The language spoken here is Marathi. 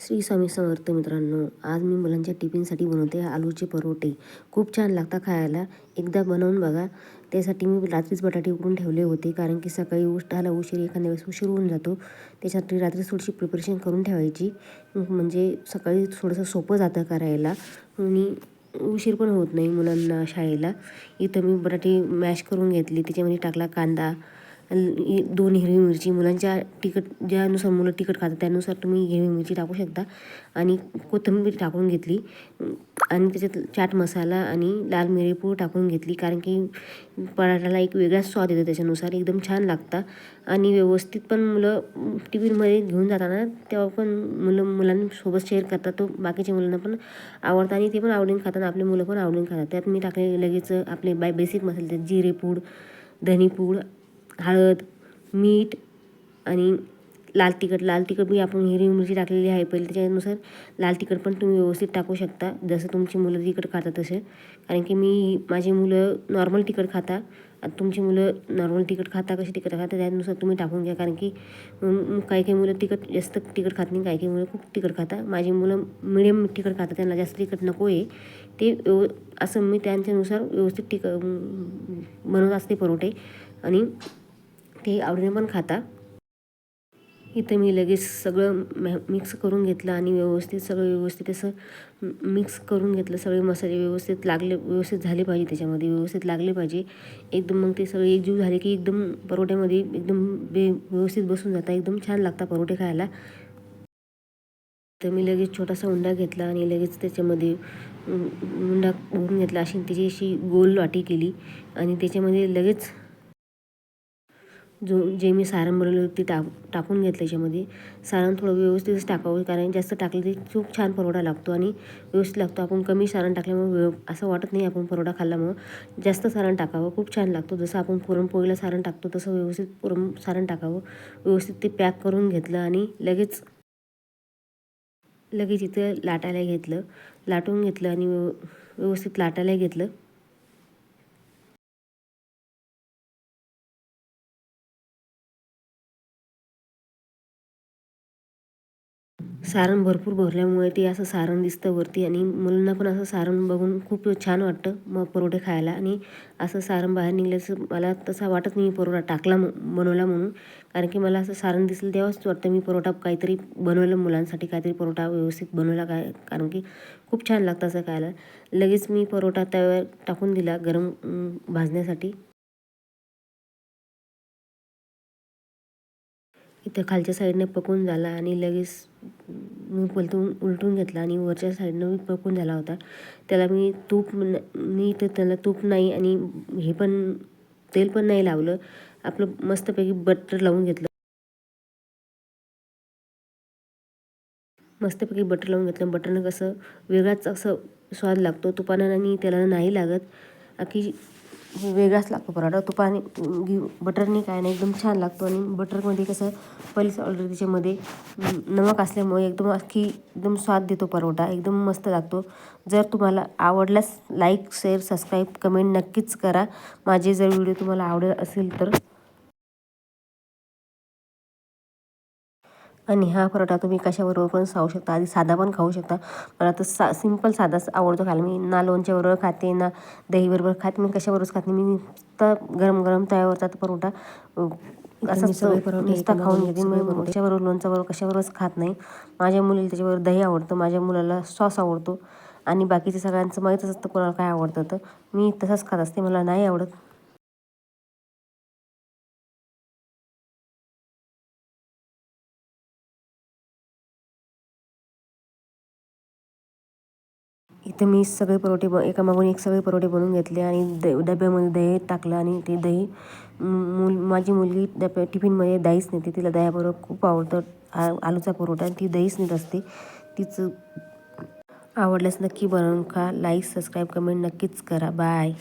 श्री स्वामी समर्थ मित्रांनो आज मी मुलांच्या टिफिनसाठी बनवते आलूचे परोठे. खूप छान लागतात खायला. एकदा बनवून बघा. त्यासाठी मी रात्रीच बटाटे उकडून ठेवले होते कारण की सकाळी उष्टाला उशीर एखाद्या वेळेस उशीर होऊन जातो. त्यासाठी रात्री थोडीशी प्रिपरेशन करून ठेवायची. म्हणजे सकाळी थोडंसं सोपं जातं करायला. आणि उशीर पण होत नाही मुलांना शाळेला. इथं मी बटाटे मॅश करून घेतली. त्याच्यामध्ये टाकला कांदा दोन हिरवी मिरची मुलांच्या तिखट ज्यानुसार मुलं तिखट खातात त्यानुसार तुम्ही हिरवी मिरची टाकू शकता. आणि कोथिंबीर टाकून घेतली. आणि त्याच्यात चाट मसाला आणि लाल मिरीपूड टाकून घेतली. कारण की पराठाला एक वेगळाच स्वाद येतो त्याच्यानुसार. एकदम छान लागतं. आणि व्यवस्थित पण मुलं टिफिनमध्ये घेऊन जाताना तेव्हा पण मुलं मुलांसोबत शेअर करतात. तो बाकीच्या मुलांना पण आवडतं आणि ते पण आवडीने खातात. आपले मुलं पण आवडीने खातात. त्यात मी टाकले लगेच आपले बाय बेसिक मसाले. जिरेपूड धनीपूड हळद मीठ आणि लाल तिखट. लाल तिखट मी आपण हिरवी मिरची टाकलेली आहे पहिले त्याच्यानुसार लाल तिखट पण तुम्ही व्यवस्थित टाकू शकता. जसं तुमची मुलं तिखट खातात तसे. कारण की मी माझी मुलं नॉर्मल तिखट खाता. आणि तुमची मुलं नॉर्मल तिखट खाता कशी तिखट खाता त्यानुसार तुम्ही टाकून घ्या. कारण की काही काही मुलं तिखट जास्त तिखट खात नाही. काही काही मुलं खूप तिखट खाता. माझी मुलं मिडियम तिखट खातात. त्यांना जास्त तिखट नको आहे. ते व्यव असं मी त्यांच्यानुसार व्यवस्थित तिख बनवत असते परोठे. आणि ते आवडीने पण खाता. इथं मी लगेच सगळं मॅ मिक्स करून घेतलं आणि व्यवस्थित सगळं व्यवस्थित असं मिक्स करून घेतलं. सगळे मसाले व्यवस्थित लागले व्यवस्थित झाले पाहिजे त्याच्यामध्ये व्यवस्थित लागले पाहिजे. एकदम मग ते सगळे एकजीव झाले की एकदम परोठ्यामध्ये एकदम बे व्यवस्थित बसून जातात एकदम छान लागतात परोठे खायला. तर मी लगेच छोटासा उंडा घेतला आणि लगेच त्याच्यामध्ये हुंडा उंडा भरून घेतला. अशी त्याची अशी गोल वाटी केली आणि त्याच्यामध्ये लगेच जो जे मी सारण बनवले ते टाक टाकून घेतलं याच्यामध्ये. सारण थोडं व्यवस्थितच टाकावं कारण जास्त टाकलं ते खूप छान परोडा लागतो आणि व्यवस्थित लागतो. आपण कमी सारण टाकल्यामुळे व्यव असं वाटत नाही आपण परोठा खाल्ल्यामुळं. जास्त सारण टाकावं खूप छान लागतो. जसं आपण पुरणपोळीला सारण टाकतो तसं व्यवस्थित पुरण सारण टाकावं. व्यवस्थित ते पॅक करून घेतलं आणि लगेच लगेच इथं लाटायला घेतलं. लाटून घेतलं आणि व्यव व्यवस्थित लाटायला घेतलं. सारण भरपूर भरल्यामुळे ते असं सारण दिसतं वरती आणि मुलांना पण असं सारण बघून खूप छान वाटतं मग परोठे खायला. आणि असं सारण बाहेर निघल्याचं मला तसा वाटत नाही परोठा टाकला म- बनवला म्हणून. कारण की मला असं सारण दिसलं तेव्हाच वाटतं मी परोठा काहीतरी बनवलं मुलांसाठी काहीतरी परोठा व्यवस्थित बनवला काय? कारण की खूप छान लागतं असं खायला. लगेच मी परोठा तव्यावर टाकून दिला गरम भाजण्यासाठी. इथं खालच्या साईडने पकून झाला आणि लगेच मी पलटून उलटून घेतला आणि वरच्या साईडनं मी पकून झाला होता. त्याला मी तूप न- मी तर त्याला तूप नाही आणि हे पण तेल पण नाही लावलं. आपलं मस्तपैकी बटर लावून घेतलं. मस्तपैकी बटर लावून घेतलं. बटरनं कसं वेगळाच असं स्वाद लागतो. तुपानं आणि त्याला नाही लागत. की वेगळाच लागतो पराठा. तुपाने घी बटरने काय नाही एकदम छान लागतो. आणि बटरमध्ये कसं पहिलेच ऑलरेडी त्याच्यामध्ये नमक असल्यामुळे एकदम अख्खी एकदम स्वाद देतो परोठा. एकदम मस्त लागतो. जर तुम्हाला आवडल्यास लाईक शेअर सबस्क्राईब कमेंट नक्कीच करा. माझे जर व्हिडिओ तुम्हाला आवडत असेल तर. आणि हा परोठा तुम्ही कशाबरोबर पण खाऊ शकता आधी साधा पण खाऊ शकता. मला तर सा सिंपल साधाच आवडतो खायला. मी ना लोणच्याबरोबर खाते ना दहीबरोबर खाते. मी कशाबरोबर खाते मी नुसतं गरम गरम तव्यावरचा तो परोठा अ, असाच सगळे परोठे नुसता खाऊन घेते. त्याच्याबरोबर लोणच्याबरोबर कशाबरोबरच खात नाही. माझ्या मुलीला त्याच्याबरोबर दही आवडतं. माझ्या मुलाला सॉस आवडतो. आणि बाकीचे सगळ्यांचं माहीतच असतं कोणाला काय आवडतं तर. मी तसंच खात असते. मला नाही आवडत. ते मी सगळे परोठे ब एकामागून एक सगळे परोठे बनवून घेतले आणि द डब्यामध्ये दही टाकलं आणि ते दही मुल माझी मुलगी डब्या टिफिनमध्ये दहीच नेते तिला दह्याबरोबर खूप आवडतं आ आलूचा परोठा. आणि ती दहीच नेत असते. तिचं आवडल्यास नक्की बनवून खा. लाईक सबस्क्राईब कमेंट नक्कीच करा. बाय